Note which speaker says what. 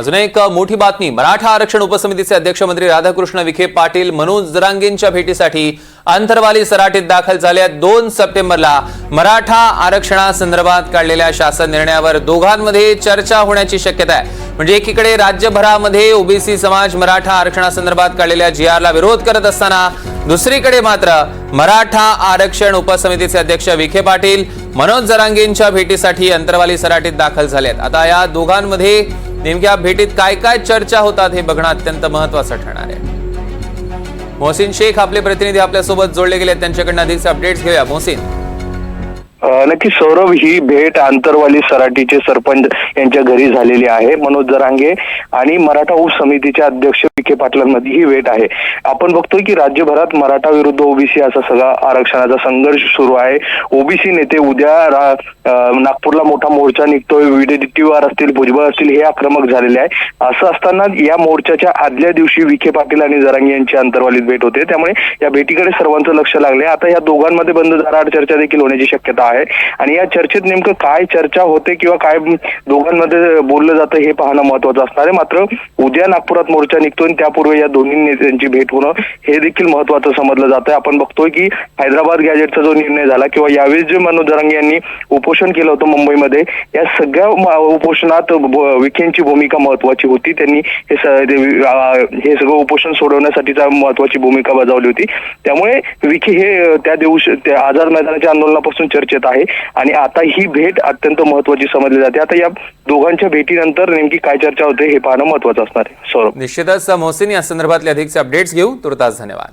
Speaker 1: अजून एक मोठी बातमी. मराठा आरक्षण उपसमितीचे अध्यक्ष मंत्री राधाकृष्ण विखे पाटील मनोज जरांगेंच्या भेटीसाठी अंतरवाली सराटीत दाखल झाल्या आहेत. दोन सप्टेंबरला मराठा आरक्षणासंदर्भात काढलेल्या शासन निर्णयावर दोघांमध्ये चर्चा होण्याची शक्यता आहे. म्हणजे एकीकडे राज्यभरामध्ये ओबीसी समाज मराठा आरक्षणासंदर्भात काढलेल्या जी आरला विरोध करत असताना दुसरीकडे मात्र मराठा आरक्षण उपसमितीचे अध्यक्ष विखे पाटील मनोज जरांगेंच्या भेटीसाठी अंतरवाली सराटीत दाखल झाले आहेत. आता या दोघांमध्ये नेमक्या भेटीत काय काय चर्चा होतात हे बघणं अत्यंत महत्वाचं ठरणार आहे. मोहसिन शेख आपले प्रतिनिधी आपल्यासोबत जोडले गेले त्यांच्याकडनं अधिकचे अपडेट्स घेऊया. मोहसिन.
Speaker 2: नक्की सौरभ ही भेट आंतरवाली सराटीचे सरपंच यांच्या घरी झालेली आहे मनोज जरांगे आणि मराठा उप समितीचे अध्यक्ष विखे पाटलांमध्ये ही भेट आहे. आपण बघतोय की राज्यभरात मराठा विरुद्ध ओबीसी असा सगळा आरक्षणाचा संघर्ष सुरू आहे. ओबीसी नेते उद्या नागपूरला मोठा मोर्चा निघतोय विडेटीवार असतील भुजबळ असतील हे आक्रमक झालेले आहे. असं असताना या मोर्चाच्या आदल्या दिवशी विखे पाटील आणि जरांगे यांची आंतरवालीत भेट होते. त्यामुळे या भेटीकडे सर्वांचं लक्ष लागले. आता या दोघांमध्ये बंद दाराआड चर्चा देखील होण्याची शक्यता आहे. आणि या चर्चेत नेमकं काय चर्चा होते किंवा काय दोघांमध्ये बोललं जातं हे पाहणं महत्वाचं असणार आहे. मात्र उद्या नागपुरात मोर्चा निघतोय आणि त्यापूर्वी या दोन्ही नेत्यांची भेट होणं हे देखील महत्वाचं समजलं जातं आपण बघतोय की हैदराबाद गॅजेटचा जो निर्णय झाला किंवा यावेळेस जे मनोज जरांगे यांनी उपोषण केलं होतं मुंबईमध्ये या सगळ्या उपोषणात विखेंची भूमिका महत्वाची होती. त्यांनी हे हे सगळं उपोषण सोडवण्यासाठीचा महत्वाची भूमिका बजावली होती. त्यामुळे विखे हे त्या दिवशी त्या आझाद मैदानाच्या आंदोलनापासून चर्चेत आहे. आणि आता ही भेट अत्यंत महत्वाची समजली जाते. आता या दोघांच्या भेटीनंतर नेमकी काय चर्चा होते हे पाहणं महत्वाचं असणार आहे. सौरभ.
Speaker 1: निश्चितच मोहसिन या संदर्भातले अधिकचे अपडेट्स घेऊ. तुर्तास धन्यवाद.